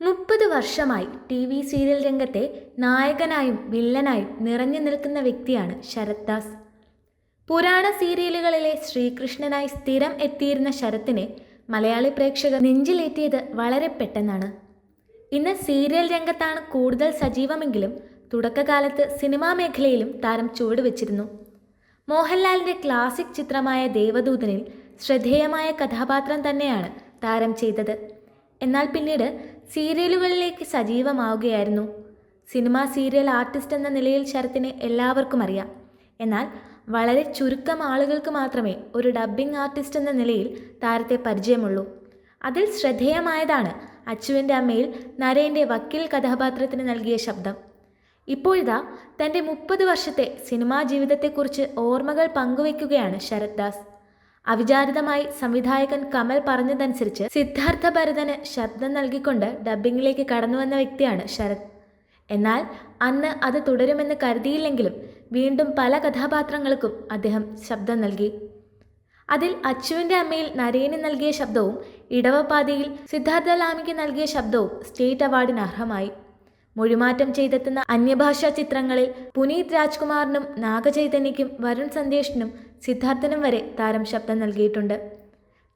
മുപ്പത് വർഷമായി T V serial രംഗത്തെ നായകനായും വില്ലനായും നിറഞ്ഞു നിൽക്കുന്ന വ്യക്തിയാണ് ശരത് ദാസ് പുരാണ സീരിയലുകളിലെ ശ്രീകൃഷ്ണനായി സ്ഥിരം എത്തിയിരുന്ന ശരത്തിനെ മലയാളി പ്രേക്ഷകർ നെഞ്ചിലേറ്റിയത് വളരെ പെട്ടെന്നാണ്. ഇന്ന് സീരിയൽ രംഗത്താണ് കൂടുതൽ സജീവമെങ്കിലും തുടക്കകാലത്ത് സിനിമാ മേഖലയിലും താരം ചുവടുവെച്ചിരുന്നു. മോഹൻലാലിന്റെ ക്ലാസിക് ചിത്രമായ ദേവദൂതനിൽ ശ്രദ്ധേയമായ കഥാപാത്രം തന്നെയാണ് താരം ചെയ്തത്. എന്നാൽ പിന്നീട് സീരിയലുകളിലേക്ക് സജീവമാവുകയായിരുന്നു. സിനിമാ സീരിയൽ ആർട്ടിസ്റ്റ് എന്ന നിലയിൽ ശരത്തിനെ എല്ലാവർക്കും അറിയാം. എന്നാൽ വളരെ ചുരുക്കം ആളുകൾക്ക് മാത്രമേ ഒരു ഡബ്ബിംഗ് ആർട്ടിസ്റ്റ് എന്ന നിലയിൽ താരത്തെ പരിചയമുള്ളൂ. അതിൽ ശ്രദ്ധേയമായതാണ് അച്ചുവിന്റെ അമ്മയിൽ നരേന്റെ വക്കീൽ കഥാപാത്രത്തിന് നൽകിയ ശബ്ദം. ഇപ്പോഴിതാ തന്റെ മുപ്പത് വർഷത്തെ സിനിമാ ജീവിതത്തെക്കുറിച്ച് ഓർമ്മകൾ പങ്കുവയ്ക്കുകയാണ് ശരത് ദാസ്. അവിചാരിതമായി സംവിധായകൻ കമൽ പറഞ്ഞതനുസരിച്ച് സിദ്ധാർത്ഥ ഭരതന് ശബ്ദം നൽകിക്കൊണ്ട് ഡബ്ബിങ്ങിലേക്ക് കടന്നുവന്ന വ്യക്തിയാണ് ശരത്. എന്നാൽ അന്ന് അത് തുടരുമെന്ന് കരുതിയില്ലെങ്കിലും വീണ്ടും പല കഥാപാത്രങ്ങൾക്കും അദ്ദേഹം ശബ്ദം നൽകി. അതിൽ അച്ചുവിന്റെ അമ്മയിൽ നരേന് നൽകിയ ശബ്ദവും ഇടവപ്പാതയിൽ സിദ്ധാർത്ഥ ലാമിക്ക് നൽകിയ ശബ്ദവും സ്റ്റേറ്റ് അവാർഡിന് അർഹമായി. മൊഴിമാറ്റം ചെയ്തെത്തുന്ന അന്യഭാഷാ ചിത്രങ്ങളിൽ പുനീത് രാജ്കുമാറിനും നാഗചൈതന്യയ്ക്കും വരുൺ സന്ദേശിനും സിദ്ധാർത്ഥനും വരെ താരം ശബ്ദം നൽകിയിട്ടുണ്ട്.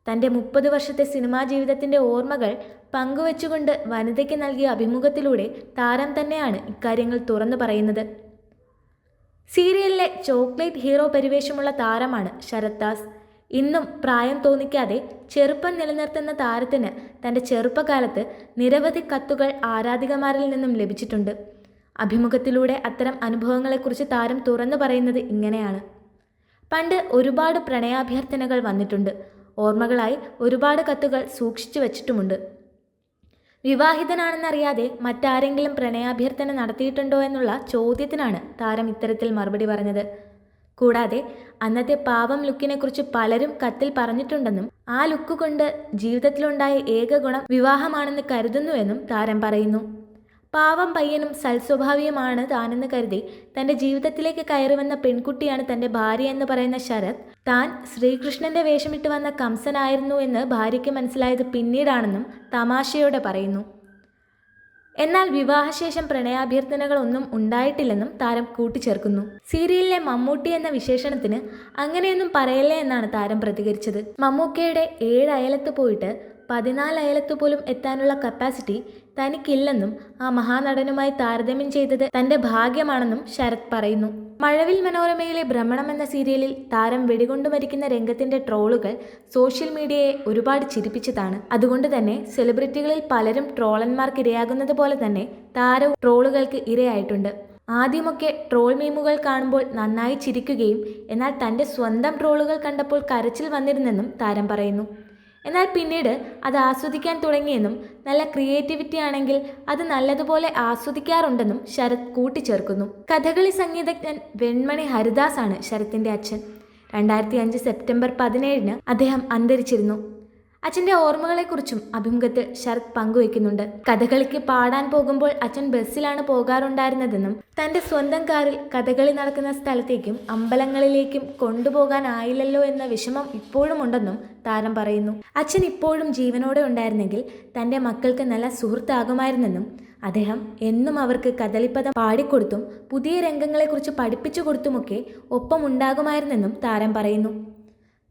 തന്റെ മുപ്പത് വർഷത്തെ സിനിമാ ജീവിതത്തിന്റെ ഓർമ്മകൾ പങ്കുവച്ചുകൊണ്ട് വനിതയ്ക്ക് നൽകിയ അഭിമുഖത്തിലൂടെ താരം തന്നെയാണ് ഇക്കാര്യങ്ങൾ തുറന്നു പറയുന്നത്. സീരിയലിലെ ചോക്ലേറ്റ് ഹീറോ പരിവേഷമുള്ള താരമാണ് ശരത് ദാസ്. ഇന്നും പ്രായം തോന്നിക്കാതെ ചെറുപ്പം നിലനിർത്തുന്ന താരത്തിന് തന്റെ ചെറുപ്പകാലത്ത് നിരവധി കത്തുകൾ ആരാധികമാരിൽ നിന്നും ലഭിച്ചിട്ടുണ്ട്. അഭിമുഖത്തിലൂടെ അത്തരം അനുഭവങ്ങളെക്കുറിച്ച് താരം തുറന്നു പറയുന്നത് ഇങ്ങനെയാണ്. പണ്ട് ഒരുപാട് പ്രണയാഭ്യർത്ഥനകൾ വന്നിട്ടുണ്ട്. ഓർമ്മകളായി ഒരുപാട് കത്തുകൾ സൂക്ഷിച്ചു വച്ചിട്ടുമുണ്ട്. വിവാഹിതനാണെന്നറിയാതെ മറ്റാരെങ്കിലും പ്രണയാഭ്യർത്ഥന നടത്തിയിട്ടുണ്ടോ എന്നുള്ള ചോദ്യത്തിനാണ് താരം ഇത്തരത്തിൽ മറുപടി പറഞ്ഞത്. കൂടാതെ അന്നത്തെ പാവം ലുക്കിനെക്കുറിച്ച് പലരും കത്തിൽ പറഞ്ഞിട്ടുണ്ടെന്നും ആ ലുക്ക് കൊണ്ട് ജീവിതത്തിലുണ്ടായ ഏക ഗുണം വിവാഹമാണെന്ന് കരുതുന്നുവെന്നും താരം പറയുന്നു. പാവം പയ്യനും സൽസ്വഭാവിയുമാണ് താനെന്ന് കരുതി തന്റെ ജീവിതത്തിലേക്ക് കയറി വന്ന പെൺകുട്ടിയാണ് തന്റെ ഭാര്യ എന്ന് പറയുന്ന ശരത്. താൻ ശ്രീകൃഷ്ണന്റെ വേഷമിട്ട് വന്ന കംസനായിരുന്നു എന്ന് ഭാര്യയ്ക്ക് മനസ്സിലായത് പിന്നീടാണെന്നും തമാശയോടെ പറയുന്നു. എന്നാൽ വിവാഹശേഷം പ്രണയാഭ്യർത്ഥനകളൊന്നും ഉണ്ടായിട്ടില്ലെന്നും താരം കൂട്ടിച്ചേർക്കുന്നു. സീരിയലിലെ മമ്മൂട്ടി എന്ന വിശേഷണത്തിന് അങ്ങനെയൊന്നും പറയല്ലേ എന്നാണ് താരം പ്രതികരിച്ചത്. മമ്മൂക്കയുടെ ഏഴ് അയലത്ത് പോയിട്ട് പതിനാല് അയലത്ത് പോലും എത്താനുള്ള കപ്പാസിറ്റി തനിക്കില്ലെന്നും ആ മഹാനടനുമായി താരതമ്യം ചെയ്തത് തന്റെ ഭാഗ്യമാണെന്നും ശരത് പറയുന്നു. മഴവിൽ മനോരമയിലെ ഭ്രമണം എന്ന സീരിയലിൽ താരം വെടികൊണ്ടു മരിക്കുന്ന രംഗത്തിന്റെ ട്രോളുകൾ സോഷ്യൽ മീഡിയയെ ഒരുപാട് ചിരിപ്പിച്ചതാണ്. അതുകൊണ്ട് തന്നെ സെലിബ്രിറ്റികളിൽ പലരും ട്രോളന്മാർക്ക് ഇരയാകുന്നത് പോലെ തന്നെ താരവും ട്രോളുകൾക്ക് ഇരയായിട്ടുണ്ട്. ആദ്യമൊക്കെ ട്രോൾ മീമുകൾ കാണുമ്പോൾ നന്നായി ചിരിക്കുകയും എന്നാൽ തന്റെ സ്വന്തം ട്രോളുകൾ കണ്ടപ്പോൾ കരച്ചിൽ വന്നിരുന്നെന്നും താരം പറയുന്നു. എന്നാൽ പിന്നീട് അത് ആസ്വദിക്കാൻ തുടങ്ങിയെന്നും നല്ല ക്രിയേറ്റിവിറ്റി ആണെങ്കിൽ അത് നല്ലതുപോലെ ആസ്വദിക്കാറുണ്ടെന്നും ശരത് കൂട്ടിച്ചേർക്കുന്നു. കഥകളി സംഗീതജ്ഞൻ വെൺമണി ഹരിദാസ് ആണ് ശരത്തിന്റെ അച്ഛൻ. രണ്ടായിരത്തി അഞ്ച് സെപ്റ്റംബർ പതിനേഴിന് അദ്ദേഹം അന്തരിച്ചിരുന്നു. അച്ഛന്റെ ഓർമ്മകളെക്കുറിച്ചും അഭിമുഖത്തിൽ ശരത് പങ്കുവയ്ക്കുന്നുണ്ട്. കഥകളിക്ക് പാടാൻ പോകുമ്പോൾ അച്ഛൻ ബസ്സിലാണ് പോകാറുണ്ടായിരുന്നതെന്നും തന്റെ സ്വന്തം കാറിൽ കഥകളി നടക്കുന്ന സ്ഥലത്തേക്കും അമ്പലങ്ങളിലേക്കും കൊണ്ടുപോകാനായില്ലല്ലോ എന്ന വിഷമം ഇപ്പോഴും ഉണ്ടെന്നും താരം പറയുന്നു. അച്ഛൻ ഇപ്പോഴും ജീവനോടെ ഉണ്ടായിരുന്നെങ്കിൽ തന്റെ മക്കൾക്ക് നല്ല സുഹൃത്താകുമായിരുന്നെന്നും അദ്ദേഹം എന്നും അവർക്ക് കദളിപ്പദം പാടിക്കൊടുത്തും പുതിയ രംഗങ്ങളെക്കുറിച്ച് പഠിപ്പിച്ചു കൊടുത്തുമൊക്കെ ഒപ്പമുണ്ടാകുമായിരുന്നെന്നും താരം പറയുന്നു.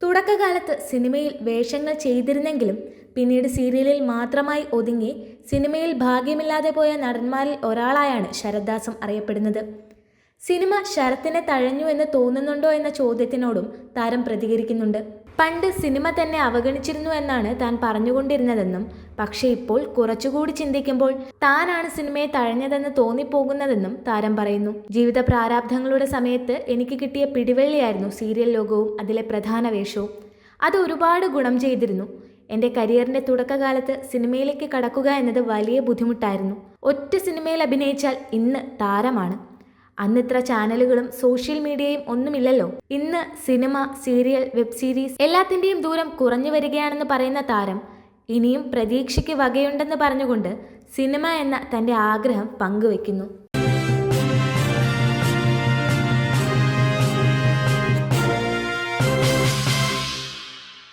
തുടക്കകാലത്ത് സിനിമയിൽ വേഷങ്ങൾ ചെയ്തിരുന്നെങ്കിലും പിന്നീട് സീരിയലിൽ മാത്രമായി ഒതുങ്ങി സിനിമയിൽ ഭാഗ്യമില്ലാതെ പോയ നടന്മാരിൽ ഒരാളായാണ് ശരദ്ദാസും അറിയപ്പെടുന്നത്. സിനിമ ശരത്തിനെ തഴഞ്ഞു എന്ന് തോന്നുന്നുണ്ടോ എന്ന ചോദ്യത്തിനോടും താരം പ്രതികരിക്കുന്നുണ്ട്. പണ്ട് സിനിമ തന്നെ അവഗണിച്ചിരുന്നു എന്നാണ് താൻ പറഞ്ഞുകൊണ്ടിരുന്നതെന്നും പക്ഷേ ഇപ്പോൾ കുറച്ചുകൂടി ചിന്തിക്കുമ്പോൾ താനാണ് സിനിമയെ തഴഞ്ഞതെന്ന് തോന്നിപ്പോകുന്നതെന്നും താരം പറയുന്നു. ജീവിത പ്രാരാബ്ധങ്ങളുടെ സമയത്ത് എനിക്ക് കിട്ടിയ പിടിവള്ളിയായിരുന്നു സീരിയൽ ലോകവും അതിലെ പ്രധാന വേഷവും. അത് ഒരുപാട് ഗുണം ചെയ്തിരുന്നു. എന്റെ കരിയറിന്റെ തുടക്കകാലത്ത് സിനിമയിലേക്ക് കടക്കുക എന്നത് വലിയ ബുദ്ധിമുട്ടായിരുന്നു. ഒറ്റ സിനിമയിൽ അഭിനയിച്ചാൽ ഇന്ന് താരമാണ്. അന്ന് ഇത്ര ചാനലുകളും സോഷ്യൽ മീഡിയയും ഒന്നുമില്ലല്ലോ. ഇന്ന് സിനിമ സീരിയൽ വെബ് സീരീസ് എല്ലാത്തിന്റെയും ദൂരം കുറഞ്ഞു വരികയാണെന്ന് പറയുന്ന താരം ഇനിയും പ്രതീക്ഷയ്ക്ക് വകയുണ്ടെന്ന് പറഞ്ഞുകൊണ്ട് സിനിമ എന്ന തന്റെ ആഗ്രഹം പങ്കുവെക്കുന്നു.